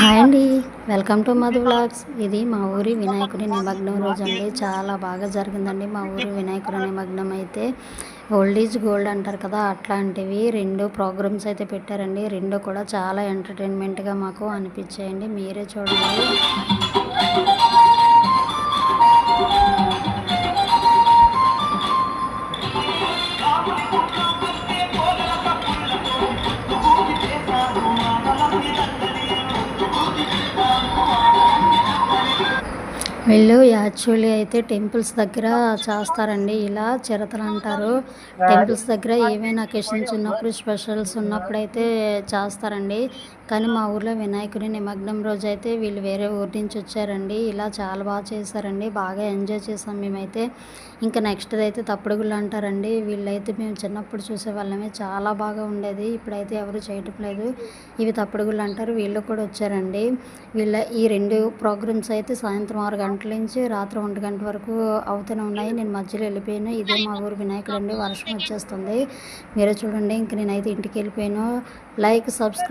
Hi అండి. Welcome to Madhu blogs ఇది మా ఊరి వినాయకుడి నిమగ్నం రోజు అండి. చాలా బాగా జరిగిందండి మా ఊరి వినాయకుడి నిమగ్నం అయితే. ఓల్డ్ ఈజ్ గోల్డ్ అంటారు కదా అట్లాంటివి రెండు ప్రోగ్రామ్స్ అయితే పెట్టారండి. రెండు కూడా చాలా ఎంటర్టైన్మెంట్గా మాకు అనిపించాయండి. మీరే చూడండి. వీళ్ళు యాక్చువల్లీ అయితే టెంపుల్స్ దగ్గర చేస్తారండి. ఇలా చిరతలు అంటారు. టెంపుల్స్ దగ్గర ఏమైనా అకేషన్స్ ఉన్నప్పుడు స్పెషల్స్ ఉన్నప్పుడు అయితే చేస్తారండి. కానీ మా ఊర్లో వినాయకుడి నిమగ్నం రోజు అయితే వీళ్ళు వేరే ఊరి నుంచి వచ్చారండి. ఇలా చాలా బాగా చేశారండి. బాగా ఎంజాయ్ చేసాం మేమైతే. ఇంకా నెక్స్ట్ అయితే తప్పుడుగుళ్ళు అంటారండి. వీళ్ళైతే మేము చిన్నప్పుడు చూసే వాళ్ళమే. చాలా బాగా ఉండేది. ఇప్పుడైతే ఎవరు చేయటం లేదు. ఇవి తప్పుడుగుళ్ళు అంటారు. వీళ్ళు కూడా వచ్చారండి. వీళ్ళ ఈ రెండు ప్రోగ్రామ్స్ అయితే సాయంత్రం ఆరు గంటల నుంచి రాత్రి ఒంటి గంట వరకు అవుతూనే ఉన్నాయి. నేను మధ్యలో వెళ్ళిపోయాను. ఇదే మా ఊరు వినాయకుడు అండి. వర్షం వచ్చేస్తుంది. మీరే చూడండి. ఇంక నేనైతే ఇంటికి వెళ్ళిపోయాను. Like subscribe